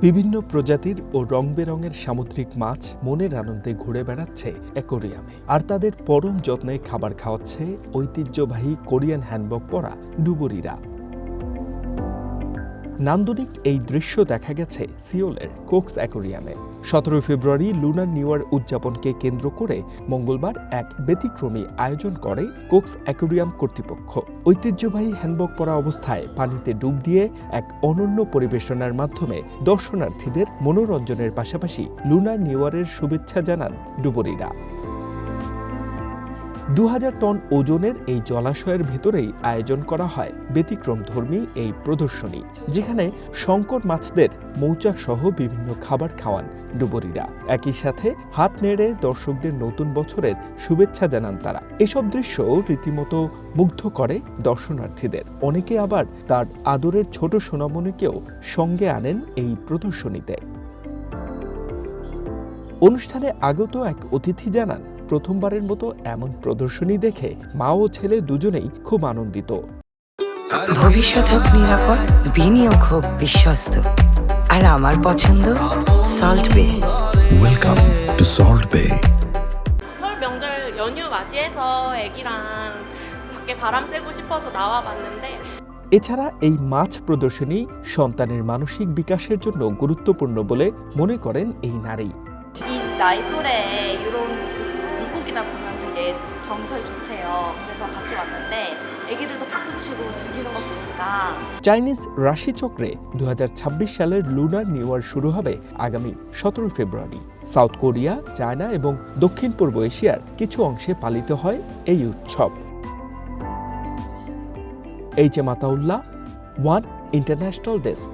বিভিন্ন প্রজাতির ও রং বেরঙের সামুদ্রিক মাছ মনের আনন্দে ঘুরে বেড়াচ্ছে অ্যাকোরিয়ামে। আর তাদের পরম যত্নে খাবার খাওয়াচ্ছে ঐতিহ্যবাহী কোরিয়ান হ্যান্ডবক পরা ডুবুরিরা। নান্দনিক এই দৃশ্য দেখা গেছে সিওলের কোক্স অ্যাকোরিয়ামে। সতেরোই ফেব্রুয়ারি লুনার নিউ ইয়ার উদযাপনকে কেন্দ্র করে মঙ্গলবার এক ব্যতিক্রমী আয়োজন করে কোক্স অ্যাকোরিয়াম কর্তৃপক্ষ। ঐতিহ্যবাহী হ্যান্ডবক পরা অবস্থায় পানিতে ডুব দিয়ে এক অনন্য পরিবেশনার মাধ্যমে দর্শনার্থীদের মনোরঞ্জনের পাশাপাশি লুনার নিউ ইয়ারের শুভেচ্ছা জানান ডুবুরিরা। দু হাজার টন ওজনের এই জলাশয়ের ভেতরেই আয়োজন করা হয় ব্যতিক্রম ধর্মী এই প্রদর্শনী, যেখানে শঙ্কর মাছদের মৌচাক সহ বিভিন্ন খাবার খাওয়ান ডুবুরিরা। একই সাথে হাত নেড়ে দর্শকদের নতুন বছরের শুভেচ্ছা জানান তারা। এসব দৃশ্য রীতিমতো মুগ্ধ করে দর্শনার্থীদের। অনেকে আবার তার আদরের ছোট সোনামণিকেও সঙ্গে আনেন এই প্রদর্শনীতে। অনুষ্ঠানে আগত এক অতিথি জানান প্রথমবারের মতো এমন প্রদর্শনী দেখে মা ও ছেলে দুজনেই খুব আনন্দিত ভবিষ্যৎ হোক নিরাপদ বিনিয়োগ হোক বিশ্বস্ত আর আমার পছন্দ সল্ট বে Welcome to Salt Bay. 설 명절 연휴 맞이해서 애기랑 밖에 바람 쐬고 싶어서 나와 봤는데 এছাড়া এই মাছ প্রদর্শনী সন্তানের মানসিক বিকাশের জন্য গুরুত্বপূর্ণ বলে মনে করেন এই নারী 이 나이 또래에 이런 정서에 좋대요. 그래서 같이 왔는데 애기들도 박수 치고 즐기는 거 보니까 চাইনিজ রাশি চক্রে দু সালের লুনার নিউ ইয়ার শুরু হবে আগামী সতেরো ফেব্রুয়ারি সাউথ কোরিয়া চায়না এবং দক্ষিণ পূর্ব এশিয়ার কিছু অংশে পালিত হয় এই উৎসব H A Mataullah one international desk